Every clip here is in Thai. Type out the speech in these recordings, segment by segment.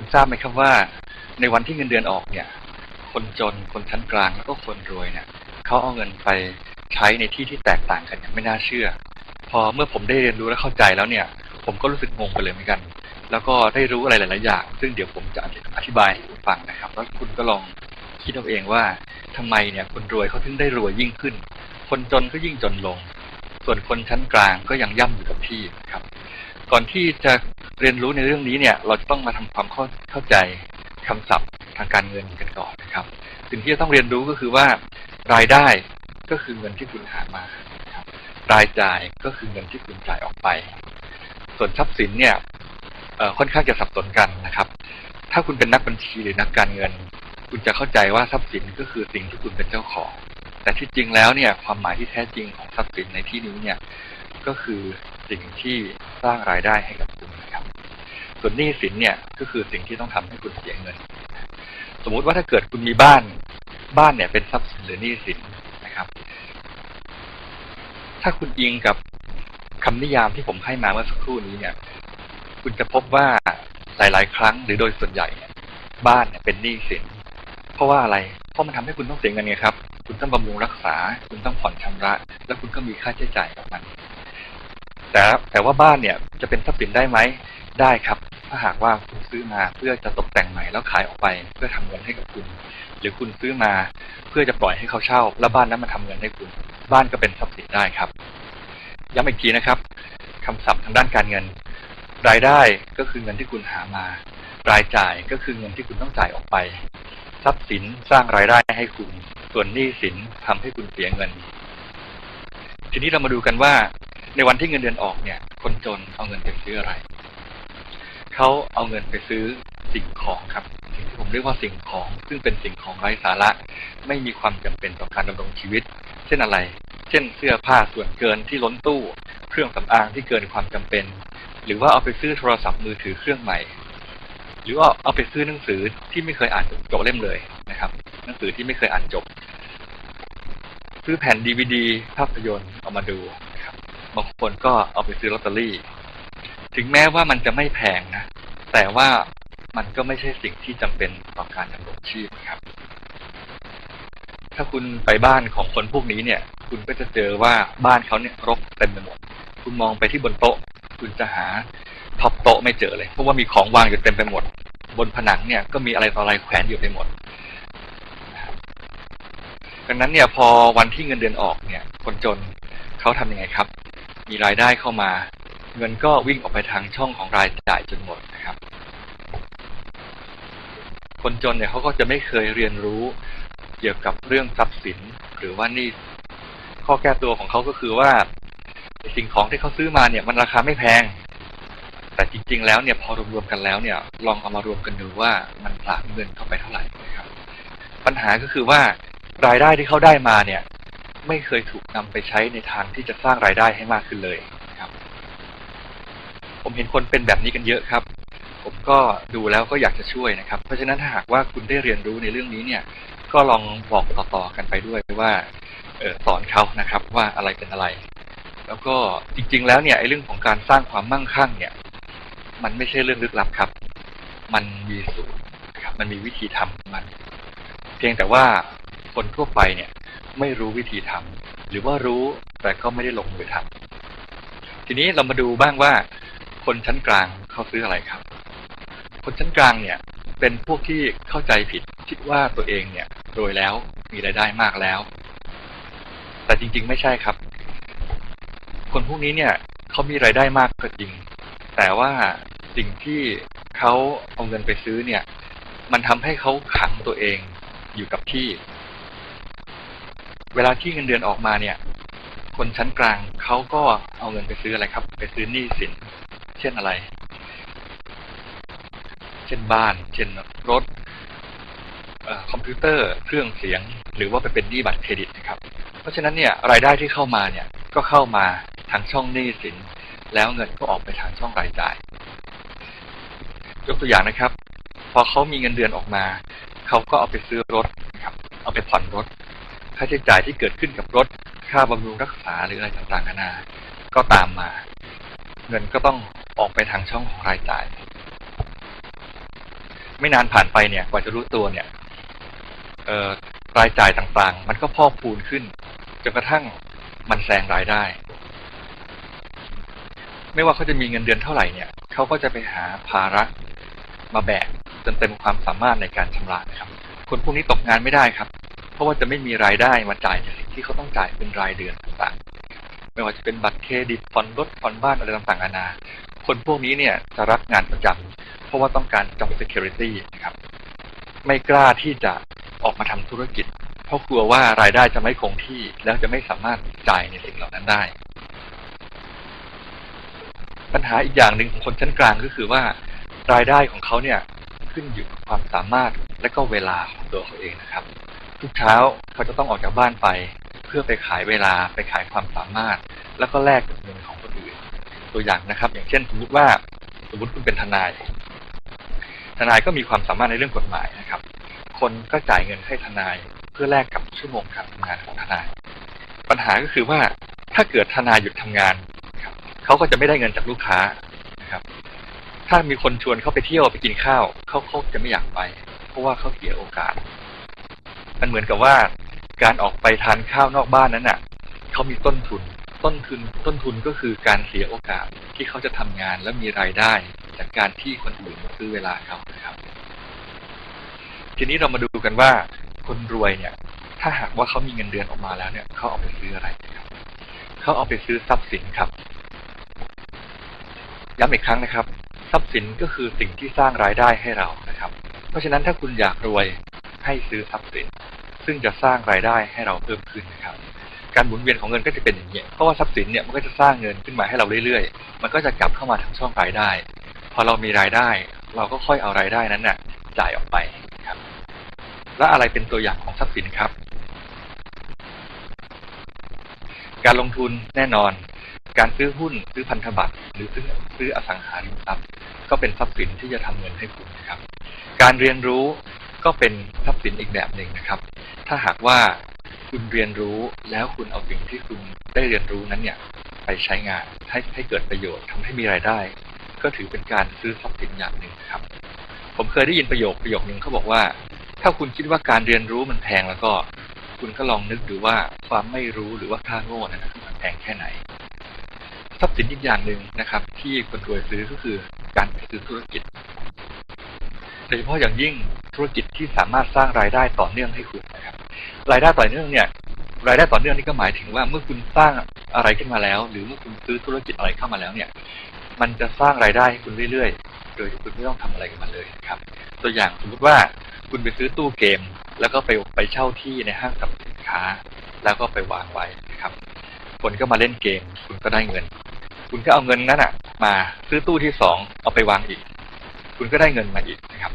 คุณทราบไหมครับว่า ในวันที่เงินเดือนออกเนี่ย คนจนคนชั้นกลางแล้วก็คนรวยเนี่ยเขาเอาเงินไปใช้ในที่ที่แตกต่างกันอย่างไม่น่าเชื่อ พอเมื่อผมได้เรียนรู้และเข้าใจแล้วเนี่ย ผมก็รู้สึกงงไปเลยเหมือนกัน แล้วก็ได้รู้อะไรหลาย ๆ อย่าง ซึ่งเดี๋ยวผมจะอธิบายให้คุณฟังนะครับแล้วคุณก็ลองคิดเอาเองว่าทำไมเนี่ยคนรวยเขาถึงได้รวยยิ่งขึ้น คนจนก็ยิ่งจนลง ส่วนคนชั้นกลางก็ยังย่ำอยู่กับที่ครับ ก่อนที่จะ เรียนรู้ในเรื่องนี้เนี่ย เราจะต้องมาทำความเข้าเข้าใจคำศัพท์ทางการเงินกันก่อนนะครับ สิ่งที่จะต้องเรียนรู้ก็คือว่ารายได้ก็คือเงินที่คุณหามาครับรายจ่ายก็คือเงินที่คุณจ่ายออกไป ส่วนทรัพย์สินเนี่ยค่อนข้างจะสับสนกันนะครับ ถ้าคุณเป็นนักบัญชีหรือนักการเงิน คุณจะเข้าใจว่าทรัพย์สินก็คือสิ่งที่คุณเป็นเจ้าของ แต่ที่จริงแล้วเนี่ย ความหมายที่แท้จริงของทรัพย์สินในที่นี้เนี่ย ก็คือสิ่งที่สร้างรายได้ให้กับคุณนะครับ ส่วนหนี้สินเนี่ยก็คือสิ่งที่ต้องทำให้คุณเสียเงิน สมมุติว่าถ้าเกิดคุณมีบ้าน บ้านเนี่ยเป็นทรัพย์สินหรือหนี้สินนะครับ ถ้าคุณอิงกับคำนิยามที่ผมให้มาเมื่อสักครู่นี้เนี่ย คุณจะพบว่าหลาย ๆ ครั้งหรือโดยส่วนใหญ่เนี่ยบ้านเนี่ยเป็นหนี้สิน เพราะว่าอะไร เพราะมันทำให้คุณต้องเสียเงินไงครับ คุณต้องบำรุงรักษา คุณต้องผ่อนชำระ แล้วคุณก็มีค่าใช้จ่ายกับมัน แต่แต่ว่าบ้านเนี่ยจะเป็นทรัพย์สินได้ไหม ได้ครับ ถ้าหากว่าคุณซื้อมาเพื่อจะตกแต่งใหม่แล้วขายออกไป เพื่อทำเงินให้กับคุณ หรือคุณซื้อมาเพื่อจะปล่อยให้เขาเช่า แล้วบ้านนั้นมาทำเงินให้คุณ บ้านก็เป็นทรัพย์สินได้ครับย้ำอีกทีนะครับคำศัพท์ทางด้านการเงิน รายได้ก็คือเงินที่คุณหามา รายจ่ายก็คือเงินที่คุณต้องจ่ายออกไป ทรัพย์สินสร้างรายได้ให้คุณ ส่วนหนี้สินทำให้คุณเสียเงิน ทีนี้เรามาดูกันว่าในวันที่เงินเดือนออกเนี่ย คนจนเอาเงินไปซื้ออะไร เขาเอาเงินไปซื้อสิ่งของครับสิ่งที่ผมเรียกว่าสิ่งของ ซึ่งเป็นสิ่งของไร้สาระ ไม่มีความจำเป็นต่อการดำรงชีวิต เช่นอะไร เช่นเสื้อผ้าส่วนเกินที่ล้นตู้ เครื่องสำอางที่เกินความจำเป็น หรือว่าเอาไปซื้อโทรศัพท์มือถือเครื่องใหม่ หรือว่าเอาไปซื้อหนังสือที่ไม่เคยอ่านจบเล่มเลยนะครับ หนังสือที่ไม่เคยอ่านจบ ซื้อแผ่นดีวดีภาพยนตร์เอามาดูนะครับบางคนก็เอาไปซื้อลอตเตอรี่ ถึงแม้ว่ามันจะไม่แพงนะ แต่ว่ามันก็ไม่ใช่สิ่งที่จำเป็นต่อการดำรงชีพครับ ถ้าคุณไปบ้านของคนพวกนี้เนี่ย คุณก็จะเจอว่าบ้านเขาเนี่ยรกเต็มไปหมด คุณมองไปที่บนโต๊ะ คุณจะหาท็อปโต๊ะไม่เจอเลย เพราะว่ามีของวางอยู่เต็มไปหมด บนผนังเนี่ยก็มีอะไรต่ออะไรแขวนอยู่ไปหมดดังนั้นเนี่ยพอวันที่เงินเดือนออกเนี่ย คนจนเขาทำยังไงครับ มีรายได้เข้ามา เงินก็วิ่งออกไปทางช่องของรายจ่ายจนหมด คนจนเนี่ยเขาก็จะไม่เคยเรียนรู้เกี่ยวกับเรื่องทรัพย์สิน หรือว่านี่ข้อแก้ตัวของเขาก็คือว่าสิ่งของที่เขาซื้อมาเนี่ย มันราคาไม่แพง แต่จริง ๆ แล้วเนี่ยพอรวมๆกันแล้วเนี่ย ลองเอามารวมกันดูว่ามันผลาญเงินเข้าไปเท่าไหร่นะครับ ปัญหาก็คือว่ารายได้ที่เขาได้มาเนี่ย ไม่เคยถูกนำไปใช้ในทางที่จะสร้างรายได้ให้มากขึ้นเลยนะครับ ผมเห็นคนเป็นแบบนี้กันเยอะครับ ผมก็ดูแล้วก็อยากจะช่วยนะครับ เพราะฉะนั้นถ้าหากว่าคุณได้เรียนรู้ในเรื่องนี้เนี่ย ก็ลองบอกต่อๆกันไปด้วยว่าออสอนเขานะครับว่าอะไรเป็นอะไร แล้วก็จริง ๆ แล้วเนี่ยไอ้เรื่องของการสร้างความมั่งคั่งเนี่ย มันไม่ใช่เรื่องลึกลับครับ มันมีสูตรนะครับ มันมีวิธีทำมัน เพียงแต่ว่าคนทั่วไปเนี่ย ไม่รู้วิธีทำหรือว่ารู้แต่ก็ไม่ได้ลงมือทำทีนี้เรามาดูบ้างว่าคนชั้นกลางเขาซื้ออะไรครับ คนชั้นกลางเนี่ย เป็นพวกที่เข้าใจผิดคิดว่าตัวเองเนี่ยโดยแล้วมีรายได้มากแล้ว แต่จริง ๆ ไม่ใช่ครับ คนพวกนี้เนี่ยเขามีรายได้มากก็จริง แต่ว่าสิ่งที่เขาเอาเงินไปซื้อเนี่ย มันทำให้เขาขังตัวเองอยู่กับที่ เวลาที่เงินเดือนออกมาเนี่ย คนชั้นกลางเขาก็เอาเงินไปซื้ออะไรครับ ไปซื้อหนี้สิน เช่นอะไร เช่นบ้าน เช่นรถคอมพิวเตอร์เครื่องเสียง หรือว่าไปเป็นหนี้บัตรเครดิตนะครับ เพราะฉะนั้นเนี่ยรายได้ที่เข้ามาเนี่ยก็เข้ามาทางช่องหนี้สิน แล้วเงินก็ออกไปทางช่องรายจ่าย ยกตัวอย่างนะครับ พอเขามีเงินเดือนออกมาเขาก็เอาไปซื้อรถนะครับ เอาไปผ่อนรถ ค่าใช้จ่ายที่เกิดขึ้นกับรถ ค่าบำรุงรักษาหรืออะไรต่างๆนานา ก็ตามมา เงินก็ต้องออกไปทางช่องของรายจ่าย ไม่นานผ่านไปเนี่ย กว่าจะรู้ตัวเนี่ยเออรายจ่ายต่างๆ มันก็พอกพูนขึ้นจนกระทั่งมันแซงรายได้ ไม่ว่าเขาจะมีเงินเดือนเท่าไหร่เนี่ยเขาก็จะไปหาภาระมาแบกจนเต็มความสามารถในการชำระนะครับ คนพวกนี้ตกงานไม่ได้ครับ เพราะว่าจะไม่มีรายได้มาจ่ายในสิ่งที่เขาต้องจ่ายเป็นรายเดือนต่างๆ ไม่ว่าจะเป็นบัตรเครดิตผ่อนรถผ่อนบ้านอะไรต่างๆนานาคนพวกนี้เนี่ยจะรับงานประจำ เพราะว่าต้องการ job security นะครับ ไม่กล้าที่จะออกมาทำธุรกิจ เพราะกลัวว่ารายได้จะไม่คงที่แล้วจะไม่สามารถจ่ายในสิ่งเหล่านั้นได้ ปัญหาอีกอย่างหนึ่งของคนชั้นกลางก็คือว่ารายได้ของเขาเนี่ยขึ้นอยู่กับความสามารถและก็เวลาของตัวเขาเองนะครับ ทุกเช้าเขาจะต้องออกจากบ้านไปเพื่อไปขายเวลาไปขายความสามารถ แล้วก็แลกกับเงินของคนอื่น ตัวอย่างนะครับ อย่างเช่นสมมติว่าสมมติคุณเป็นทนาย ทนายก็มีความสามารถในเรื่องกฎหมายนะครับ คนก็จ่ายเงินให้ทนายเพื่อแลกกับชั่วโมงการทำงานของทนาย ปัญหาก็คือว่าถ้าเกิดทนายหยุดทำงานครับเขาก็จะไม่ได้เงินจากลูกค้านะครับ ถ้ามีคนชวนเขาไปเที่ยวไปกินข้าวเขาเขาจะไม่อยากไป เพราะว่าเขาเสียโอกาส มันเหมือนกับว่าการออกไปทานข้าวนอกบ้านนั้นน่ะเขามีต้นทุน ต้นทุน ต้นทุนก็คือการเสียโอกาสที่เขาจะทำงานและมีรายได้ จากการที่คนอื่นมาซื้อเวลาเขานะครับ ทีนี้เรามาดูกันว่าคนรวยเนี่ย ถ้าหากว่าเขามีเงินเดือนออกมาแล้วเนี่ยเขาเอาไปซื้ออะไรครับเขาเอาไปซื้อทรัพย์สินครับย้ำอีกครั้งนะครับ ทรัพย์สินก็คือสิ่งที่สร้างรายได้ให้เรานะครับ เพราะฉะนั้นถ้าคุณอยากรวยให้ซื้อทรัพย์สิน ซึ่งจะสร้างรายได้ให้เราเพิ่มขึ้นนะครับ การหมุนเวียนของเงินก็จะเป็นอย่างนี้เพราะว่าทรัพย์สินเนี่ยมันก็จะสร้างเงินขึ้นมาให้เราเรื่อยๆ มันก็จะกลับเข้ามาทางช่องรายได้ อเรามีรายได้ เราก็ค่อยเอารายได้นั้นน่ะจ่ายออกไปครับ และอะไรเป็นตัวอย่างของทรัพย์สินครับ การลงทุนแน่นอน การซื้อหุ้นซื้อพันธบัตรหรือซื้อซื้ออสังหาริมทรัพย์ ก็เป็นทรัพย์สินที่จะทำเงินให้คุณนะครับ การเรียนรู้ก็เป็นทรัพย์สินอีกแบบหนึ่งนะครับ ถ้าหากว่าคุณเรียนรู้แล้วคุณเอาสิ่งที่คุณได้เรียนรู้นั้นเนี่ย ไปใช้งานให้ให้เกิดประโยชน์ทำให้มีรายได้ ก็ถือเป็นการซื้อทรัพย์สินอย่างหนึ่งนะครับ ผมเคยได้ยินประโยคประโยคนึงเขาบอกว่า ถ้าคุณคิดว่าการเรียนรู้มันแพงแล้วก็ คุณก็ลองนึกดูว่าความไม่รู้หรือว่าค่าโง่นั้นมันแพงแค่ไหน ทรัพย์สินอีกอย่างหนึ่งนะครับ ที่คนรวยซื้อก็คือการซื้อธุรกิจโดยเฉพาะอย่างยิ่งธุรกิจที่สามารถสร้างรายได้ต่อเนื่องให้คุณนะครับ รายได้ต่อเนื่องเนี่ย รายได้ต่อเนื่องนี่ก็หมายถึงว่าเมื่อคุณสร้างอะไรขึ้นมาแล้ว หรือเมื่อคุณซื้อธุรกิจอะไรเข้ามาแล้วเนี่ย มันจะสร้างรายได้ให้คุณเรื่อยๆ โดยที่คุณไม่ต้องทำอะไรกับมันเลยครับ ตัวอย่างสมมติว่าคุณไปซื้อตู้เกม แล้วก็ไปไปเช่าที่ในห้างสรรพสินค้า แล้วก็ไปวางไว้นะครับ คนก็มาเล่นเกม คุณก็ได้เงิน คุณก็เอาเงินนั้นอะ มาซื้อตู้ที่สองเอาไปวางอีก คุณก็ได้เงินมาอีกนะครับ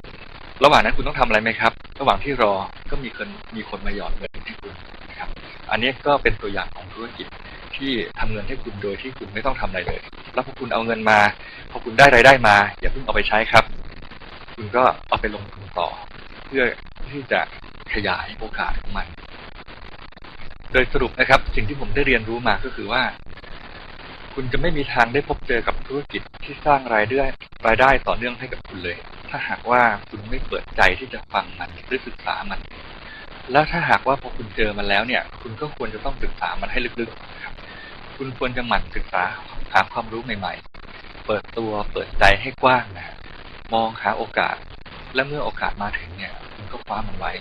ระหว่างนั้นคุณต้องทำอะไรไหมครับ ระหว่างที่รอก็มีคนมีคนมาหยอดเงินให้คุณนะครับ อันนี้ก็เป็นตัวอย่างของธุรกิจที่ทำเงินให้คุณโดยที่คุณไม่ต้องทำอะไรเลย แล้วพอคุณเอาเงินมาพอคุณได้รายได้มา อย่าเพิ่งเอาไปใช้ครับ คุณก็เอาไปลงทุนต่อ เพื่อที่จะขยายโอกาสของมัน โดยสรุปนะครับ สิ่งที่ผมได้เรียนรู้มาก็คือว่า คุณจะไม่มีทางได้พบเจอกับธุรกิจที่สร้างรายได้รายได้ต่อเนื่องให้กับคุณเลย ถ้าหากว่าคุณไม่เปิดใจที่จะฟังมันหรือศึกษามัน แล้วถ้าหากว่าพอคุณเจอมันแล้วเนี่ย คุณก็ควรจะต้องศึกษามันให้ลึกๆนะครับ คุณควรจะหมั่นศึกษาหาความรู้ใหม่ๆ เปิดตัวเปิดใจให้กว้างนะมองหาโอกาส และเมื่อโอกาสมาถึงเนี่ย คุณก็คว้ามันไว้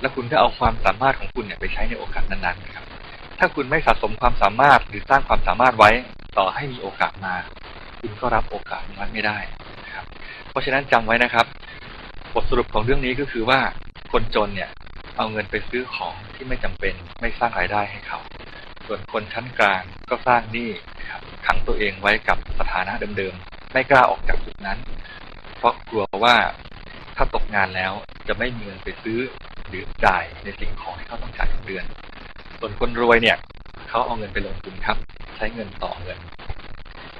แล้วคุณก็เอาความสามารถของคุณเนี่ยไปใช้ในโอกาสนั้นๆนะครับ ถ้าคุณไม่สะสมความสามารถหรือสร้างความสามารถไว้ต่อให้มีโอกาสมา คุณก็รับโอกาสนั้นไม่ได้นะครับ เพราะฉะนั้นจำไว้นะครับ บทสรุปของเรื่องนี้ก็คือว่าคนจนเนี่ย เอาเงินไปซื้อของที่ไม่จำเป็นไม่สร้างรายได้ให้เขา ส่วนคนชั้นกลางก็สร้างหนี้นะครับขังตัวเองไว้กับสถานะเดิมๆ ไม่กล้าออกจากจุดนั้น เพราะกลัวว่าถ้าตกงานแล้วจะไม่มีเงินไปซื้อหรือจ่ายในสิ่งของที่เขาต้องจ่ายทุกเดือน ส่วนคนรวยเนี่ยเขาเอาเงินไปลงทุนครับ ใช้เงินต่อเงิน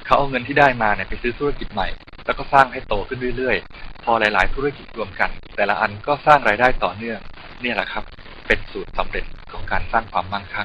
เขาเอาเงินที่ได้มาเนี่ยไปซื้อธุรกิจใหม่ แล้วก็สร้างให้โตขึ้นเรื่อยๆ พอหลาย ๆ ธุรกิจรวมกัน แต่ละอันก็สร้างรายได้ต่อเนื่อง เนี่ยแหละครับ เป็นสูตรสำเร็จของการสร้างความมั่งคั่ง